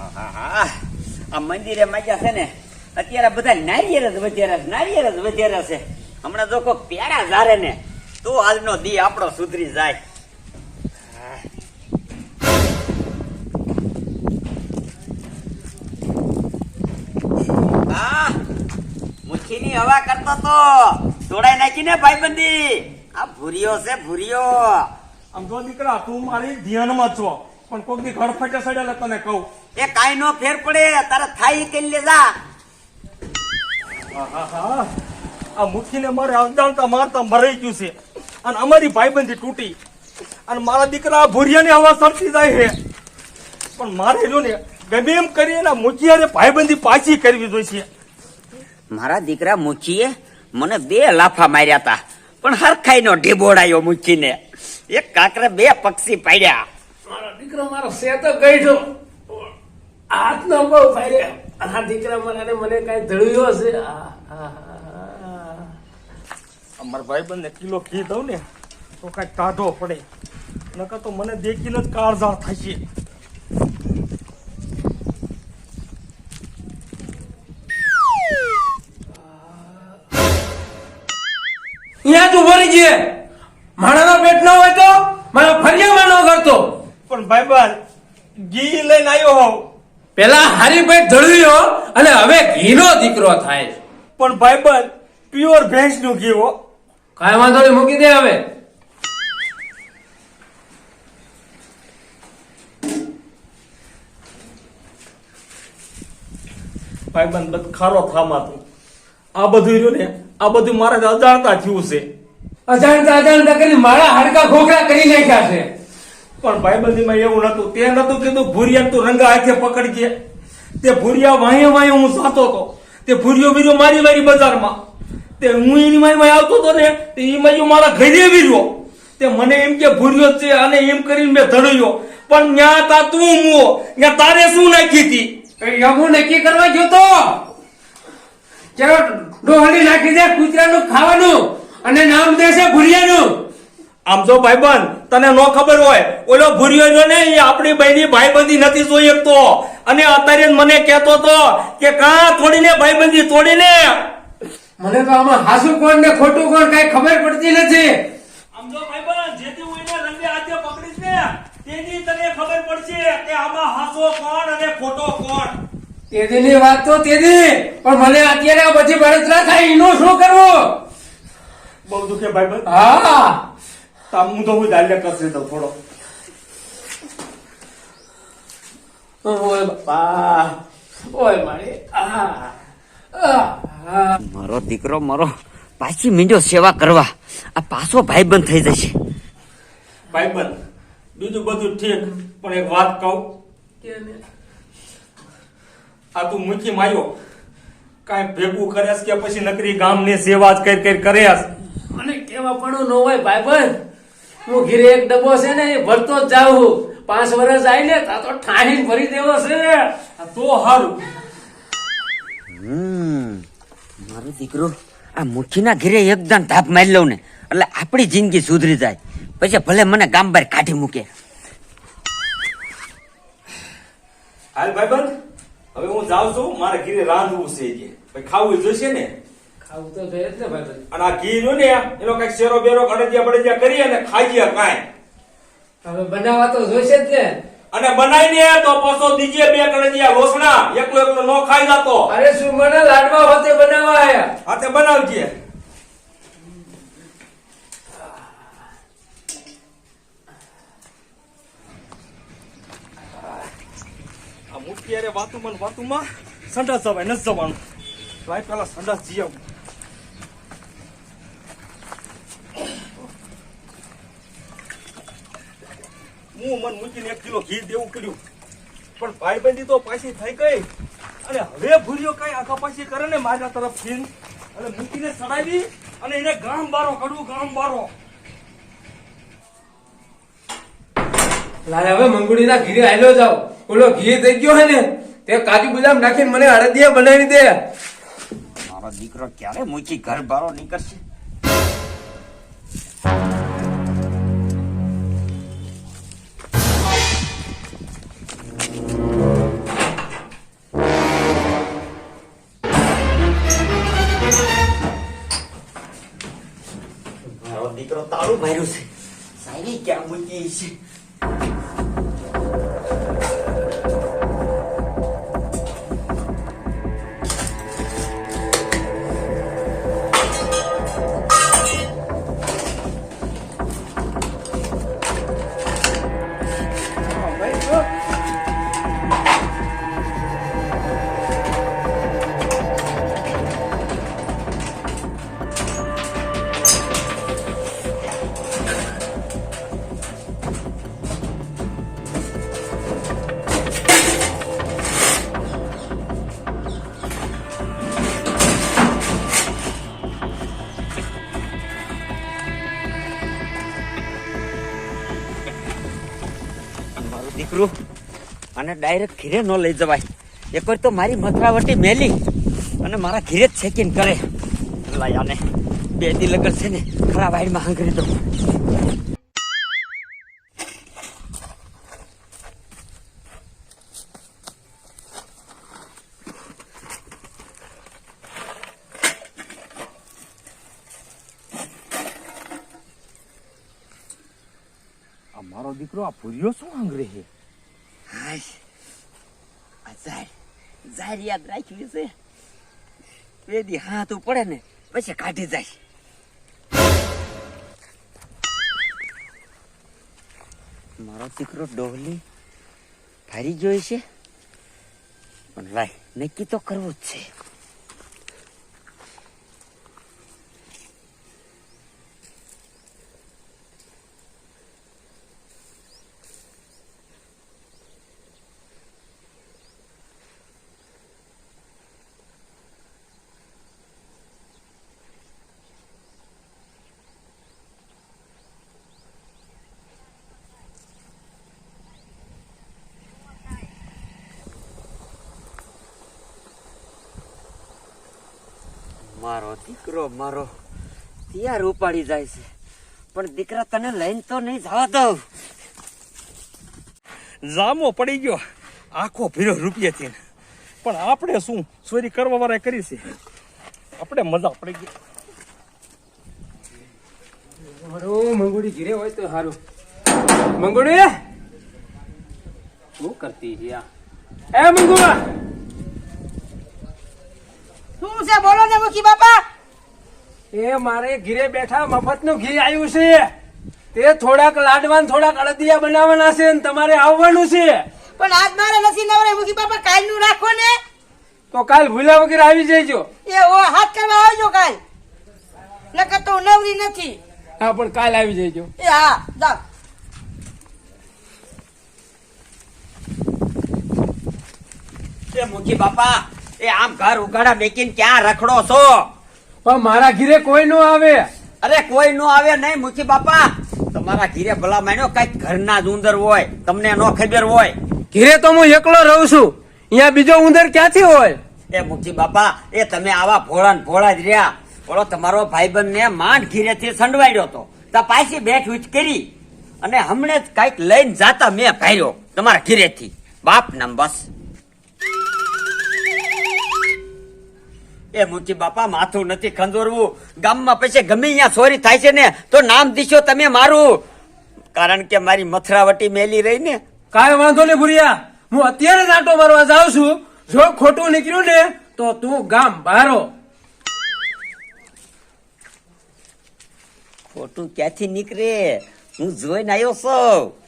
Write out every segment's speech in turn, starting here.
આ મંદિરે માગ્યા છે ને, અત્યારે બધા નારિયેર જ વધેરા છે, નારિયેળ જ વધેરા છે. હમણાં જો કોઈ પેડા ઝારે ને, તો આજનો દી આપણો સુધરી જાય. મુઠ્ઠીની હવા કરતો તો તોડાઈ નાખીને ભાઈબંધી. આ ભૂરિયો છે ભૂરિયો આમ જો દીકરા, તું મારી ધ્યાનમાં છો. પણ કોક દી ઘર ફાટે સડેલે તને કહું. એ કાઈ નો ફેર પડે તારે થાય કે લે જા. આ મુઠ્ઠીને મારે અજાણતા મારતા મરાઈ ગયું છે. અને અમારી ભાઈબંધી તૂટી. અને મારા દીકરા ભૂરિયાની હવા સરતી જાય છે. પણ મારે જો ને ગમે એમ કરીને મુઠિયારે ભાઈબંધી પાછી કરવી જોઈએ મારા દીકરા મુચીએ મને બે લાફા માર્યા હતા પણ હરખાઈ નો ઢીબોડાયો મુખીને એક કાકરે બે પક્ષી પાડ્યા. મારા દીકરો મારો સેતો ગઈઠો હાથ ના બહુ ભાઈ આ દીકરા મને મને કઈ ધડ્યો હશે? આ, ભાઈ. અમારા કિલો ઘી દઉં ને તો કાંઈક કાઢો પડે. નકર તો મને દેખીને જ કાળઝાળ થશે. અહીંયા તું ભરી જઈએ માણાનો પેટ ન હોય તો મારો ફરિયામાં ન કરતો. પણ ભાઈબંધ ઘી લઈને આવ્યો હોઉં. પેલા હારી પેટ અને હવે ઘીનો દીકરો થાય પણ ભાઈબંધ પ્યોર ભેંસનું ઘી હો. કાંઈ વાંધો નહીં મૂકી દે હવે. ભાઈબંધ બધ ખારો થામા તું. આ બધું રહ્યું ને આ બધું મારે અજાણતા થયું છે. અજાણતા અજાણતા કરી મારા હાડકા ખોખરા કરી નાખ્યા છે. પણ ભાઈબંધીમાં એવું નતું. તે નતું કીધું ભૂરિયા તું રંગા હાથે પકડજે તે ભૂરિયા વાહે વાહે હું સાતો હતો. તે ભૂરિયો વીર્યો મારી મારી બજારમાં. તે હું એની મારી આવતો હતો ને તે એ મારી મારા ઘરે વીર્યો. તે મને એમ કે ભૂરિયો છે અને એમ કરીને મેં ધડ્યો. પણ ન્યા તા તું મુઓ. ન્યા તારે શું નાખી હતી? હું નક્કી કરવા ગયો તો. ચલો ડોહલી નાખી દે કૂતરાનું ખાવાનું અને નામ દેશે ભુરિયાનું. આમ જો ભાઈબંધ તને નો ખબર હોય ઓલો ભૂર્યો જો ને એ આપણી બહેની ભાઈબંધી નથી જોઈ શકતો. અને અત્યારે મને કહેતો તો કે કા તોડીને ભાઈબંધી તોડીને? મને તો આમાં હાસુ કોણ ને ખોટું કોણ કઈ ખબર પડતી નથી. આમ જો ભાઈબંધ જેથી હું એને રંગે હાથે પકડીશ ને તેની તને ખબર પડશે કે આમાં હાસો કોણ અને ખોટો કોણ. તેદીની વાત તો તેદી પણ મને અત્યારે આ બધી બળતરા થાય એનું શું કરવું? બહુ દુખે ભાઈબંધ હા. તામ હું તો હું દાલ્ય કસરી દઉં થોડો ઓય બાપા ઓય મારી આ આ, આ. મારો દીકરો મારો પાછી મીંડો સેવા કરવા આ પાછો ભાઈબંધ થઈ જશે ભાઈબંધ બીજું બધું ઠીક પણ એક વાત કહું આ તું મૂકી માયો કાંઈ ભેગું કરેસ કે પછી નકરી ગામની સેવા જ કરી કરી કરેસ અને કેવા પણ ન હોય ભાઈબંધ હું ઘીરે એક ડબ્બો છે ને એ ભરતો જ જાઉં પાંચ વર્ષ આવી ને તા તો ઠાહીને ભરી દેવો છે. તો હારું. મારો દીકરો આ મુઠ્ઠીના ઘીરે એકદમ તાપ મારી લઉં ને એટલે આપણી જિંદગી સુધરી જાય. પછી ભલે મને ગામ બહાર કાઢી મૂકે. હાલ ભાઈ હવે હું જાઉં છું મારે ઘીરે રાંધવું છે. ખાવું જોઈશે ને? ખાવું તો જોઈએ જ ને ભાઈબંધ અને આ ઘી નું ને એનો કંઈક શેરો બેરો અડદિયા બડદિયા કરીએ અને ખાઈએ કાંઈ. હવે બનાવવા તો જોઈશે જ ને. અને બનાવીને તો પાછો દીજે બે કડદિયા લોસણા એકલો એકલો નો ખાઈ જતો. અરે શું મને લાડવા હોતે બનાવવા આયા હાથે બનાવજે. આ મુઠ્ઠી અરે વાતુમાં ને વાતુમાં સંડાસ જવાય નથી જવાનું. લાઈટ પેલા સંડાસ જી આવું હું મન મૂકીને એક કિલો ઘી દેવું કર્યું પણ ભાઈબંધી તો પાછી થઈ ગઈ. અને હવે ભૂલ્યો કઈ આગા પાછી કરે ને મારા તરફ ફીન અને મૂકીને સડાવી અને એને ગામ બારો કડવું ગામ બારો. લાય હવે મંગુડીના ઘીરે આયલો જાવ ઓલો ઘી થઈ ગયો હે ને તે કાજુ બદામ નાખીને મને અડદિયા બનાવી દે. મારો દીકરો ક્યારે મૂકી ઘર બારો નીકળશે? ไซดูสิสายนี่แกมือยีสิ અને ડાયરેક્ટ ઘીરે ન લઈ જવાય. એક વાર તો મારી મથરાવટી મેલી અને મારા ઘીરે જ ચેકિંગ કરે. લાય આને. બે દી લગન છે ને, ખરા વાઈડમાં હાંકરી દઉં. મારો દીકરો આ ભૂર્યો શું આંગરે છે? ઝાડ યાદ રાખવી છે. બે દી હાથ પડે ને, પછી કાઢી જાય. મારો દીકરો ડોહલી ફરી જોઈ છે. પણ લાય, નક્કી તો કરવું જ છે. મારો દીકરો મારો તૈયાર ઉપાડી જાય છે. પણ દીકરા તને લઈને તો નહીં જવા દઉં. જામો પડી ગયો. આખો ભીરો રૂપિયાથી પણ આપણે શું ચોરી કરવા વાળા કરી છે? આપણે મજા પડી ગઈ. મારું મંગુડી ઘીરે હોય તો સારું મંગોડી! શું કરતી છે આ? એ મંગુડા! શું છે? બોલો ને મુખી બાપા. એ મારે ઘીરે બેઠા મફતનું ઘી આવ્યું છે. તે થોડાક લાડવાન થોડાક અડદિયા બનાવવાના છે ને તમારે આવવાનું છે. પણ આજ મારે નથી નવરે મુખી બાપા કાલનું રાખો ને. તો કાલ ભૂલા વગેરે આવી જજો એ ઓ હાથ કરવા આવજો કાલ. નકર તો નવરી નથી. હા પણ કાલ આવી જજો એ હા જા એ મુખી બાપા એ આમ ઘર ઉગાડા મેકીને ક્યાં રખડો છો? પણ મારા ઘીરે કોઈ નો આવે. અરે કોઈ નો આવે નહીં મુખી બાપા. તમારા ઘીરે ભલા માન્યો કંઈક ઘરના જ ઉંદર હોય તમને નો ખબર હોય. ઘીરે તો હું એકલો રહું છું. અહીંયા બીજો ઉંદર ક્યાંથી હોય? એ મુખી બાપા એ તમે આવા ભોળા ને ભોળા જ રહ્યા. ઓલો તમારો ભાઈબંધ ને માંડ ઘીરેથી સંડવાડ્યો તો તો પાછી બેઠ ઉચ કરી અને હમણે જ કંઈક લઈને જાતા મેં ભાર્યો તમારા ઘીરેથી. બાપ નામ બસ એ મુચી બાપા માથું નથી ખંજોરવું. ગામમાં પછી ગમે અહીંયા ચોરી થાય છે ને તો નામ દીશો તમે મારું. કારણ કે મારી મથરાવટી મેલી રહી ને. કાંઈ વાંધો નહીં ભુરિયા. હું અત્યારે જ આંટો મારવા જાઉં છું. જો ખોટું નીકળ્યું ને તો તું ગામ બહારો ખોટું ક્યાંથી નીકળે? હું જોઈને આવ્યો છું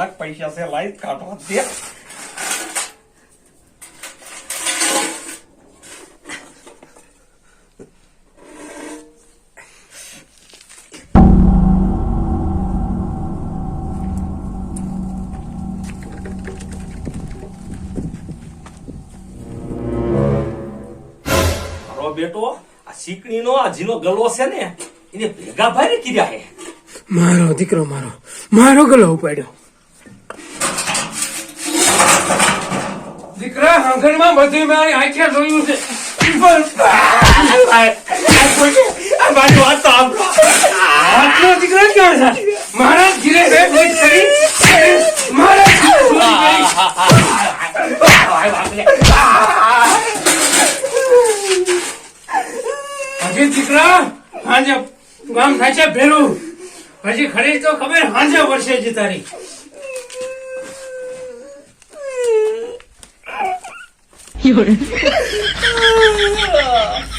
કેટલાક પૈસા છે, લાઈટ કાઢવા બેટો, આ શીકણી નો આ જીનો ગલો છે ને, એને ભેગા ભારે કર્યા હે મારો દીકરો મારો મારો ગલો ઉપાડ્યો. દીકરા, આંગણમાં બધી મારી આંખે જોયું છે. મારી દીકરો ક્યાં હજી દીકરા, હાજે ગામ થાય છે ભેલું હજી ખરી તો ખબર, હાજે વર્ષે જ તારી 有人。